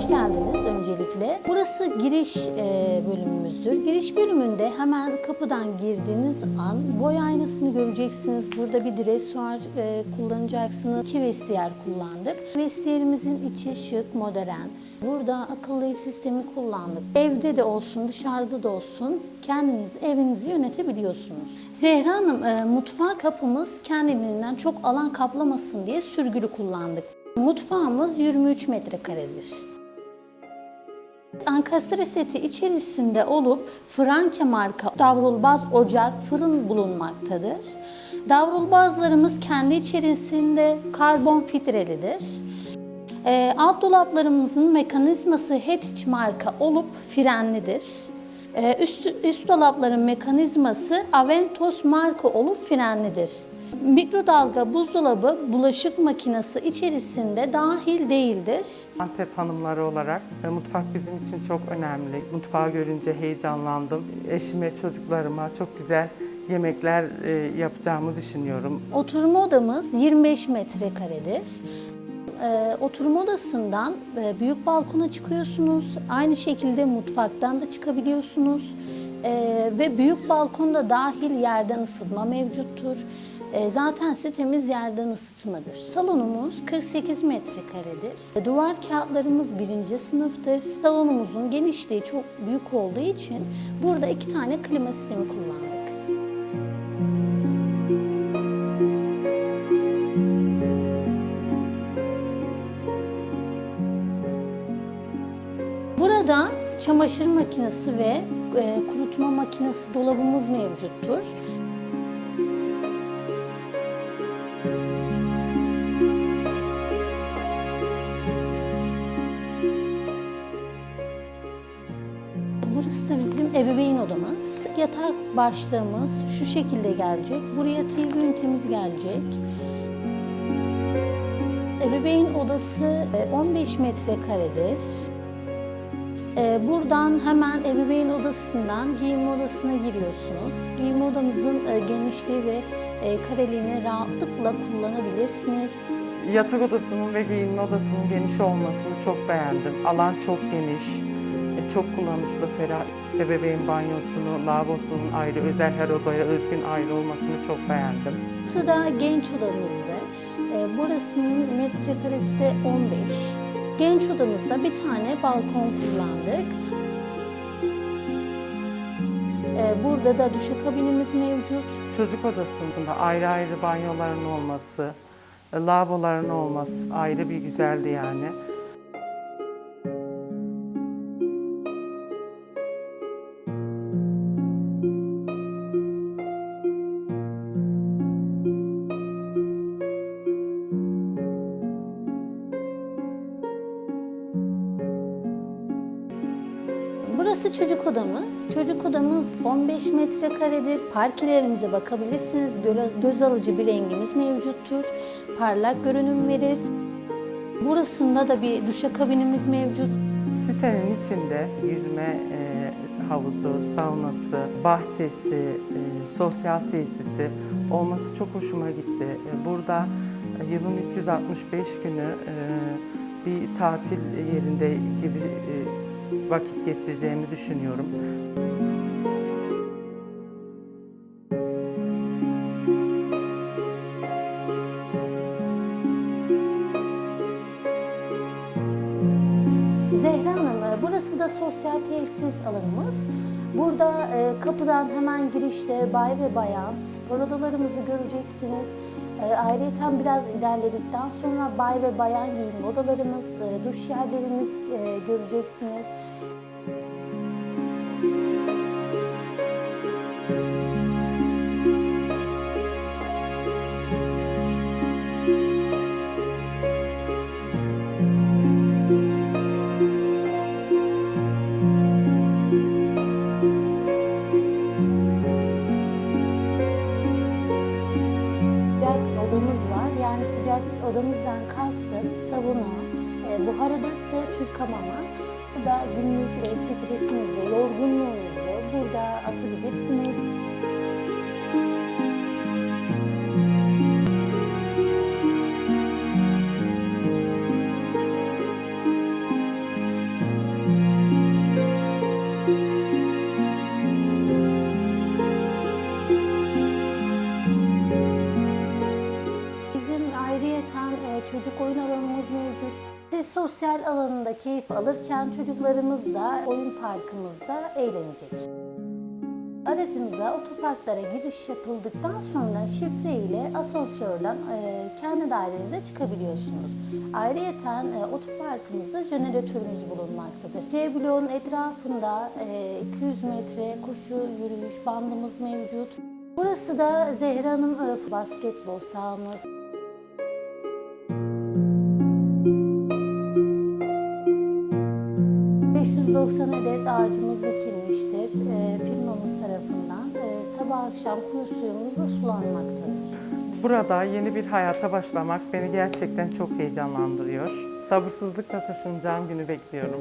hoş geldiniz öncelikle. Burası giriş e, bölümümüzdür. Giriş bölümünde hemen kapıdan girdiğiniz an boy aynasını göreceksiniz. Burada bir dresuar e, kullanacaksınız. İki vestiyer kullandık. Vestiyerimizin içi şık, modern. Burada akıllı ev sistemi kullandık. Evde de olsun, dışarıda da olsun kendiniz evinizi yönetebiliyorsunuz. Zehra Hanım, e, mutfağa kapımız kendiliğinden çok alan kaplamasın diye sürgülü kullandık. Mutfağımız 23 metrekaredir. Ankastre seti içerisinde olup Franke marka davrulbaz ocak fırın bulunmaktadır. Davrulbazlarımız kendi içerisinde karbon filtrelidir. Ee, alt dolaplarımızın mekanizması Hetiç marka olup frenlidir. Ee, üst, üst dolapların mekanizması Aventos marka olup frenlidir. Mikrodalga buzdolabı bulaşık makinesi içerisinde dahil değildir. Antep hanımları olarak e, mutfak bizim için çok önemli. Mutfağı görünce heyecanlandım. Eşime, çocuklarıma çok güzel yemekler e, yapacağımı düşünüyorum. Oturma odamız 25 metrekaredir. Ee, oturma odasından e, büyük balkona çıkıyorsunuz. Aynı şekilde mutfaktan da çıkabiliyorsunuz. Ve büyük balkonda dahil yerden ısıtma mevcuttur. Ee, zaten sitemiz yerden ısıtmadır. Salonumuz 48 metrekaredir. Duvar kağıtlarımız birinci sınıftır. Salonumuzun genişliği çok büyük olduğu için burada iki tane klima sistemi kullandık. Burada çamaşır makinesi ve e, kurutma makinesi dolabımız mevcuttur. Ebeveyn odamız. Yatak başlığımız şu şekilde gelecek. Buraya TV ünitemiz gelecek. Ebeveyn odası e, 15 metrekaredir. Ee, Buradan hemen ebeveyn odasından giyinme odasına giriyorsunuz. Giyinme odamızın e, genişliği ve e, kareliğini rahatlıkla kullanabilirsiniz. Yatak odasının ve giyinme odasının geniş olmasını çok beğendim. Alan çok geniş, e, çok kullanışlı, ferah. Ebeveyn banyosunu, lavabosunun ayrı, özel her odaya özgün ayrı olmasını çok beğendim. Burası da genç odamızdır. Ee, Burasının metrekaresi de 15. Genç odamızda bir tane balkon kullandık. Ee, Burada da duşakabinimiz mevcut. Çocuk odasında ayrı ayrı banyoların olması, e, lavaboların olması ayrı bir güzeldi yani. Burası çocuk odamız. Çocuk odamız 15 metrekaredir. Parkelerimize bakabilirsiniz. Göz, göz alıcı bir rengimiz mevcuttur. Parlak görünüm verir. Burasında da bir duşakabinimiz mevcut. Sitenin içinde yüzme e, havuzu, saunası, bahçesi, e, sosyal tesisi olması çok hoşuma gitti. E, burada e, yılın 365 günü e, bir tatil yerinde gibi e, vakit geçireceğimi düşünüyorum. Zehra Hanım, e, burası da sosyal tesis alanımız. Burada e, kapıdan hemen girişte bay ve bayan spor odalarımızı göreceksiniz. E, ayrıca biraz ilerledikten sonra bay ve bayan giyinme odalarımız, e, duş yerlerimiz e, göreceksiniz. Var. Yani sıcak odamızdan kastım sauna, e, buhar odası, Türk hamamı. De günlük stresinizi, yorgunluğunuzu burada atabilirsiniz. Alanında keyif alırken çocuklarımız da oyun parkımızda eğlenecek. Aracınıza otoparklara giriş yapıldıktan sonra şifre ile asansörden e, kendi dairenize çıkabiliyorsunuz. Ayrıyeten e, otoparkımızda jeneratörümüz bulunmaktadır. C bloğun etrafında e, 200 metre koşu yürüyüş bandımız mevcut. Burası da Zehra Hanım e, basketbol sahamız. ...590 adet ağacımız dikilmiştir e, firmamız tarafından. E, sabah akşam kuyu suyumuzla sulanmaktadır. Burada yeni bir hayata başlamak beni gerçekten çok heyecanlandırıyor. Sabırsızlıkla taşınacağım günü bekliyorum.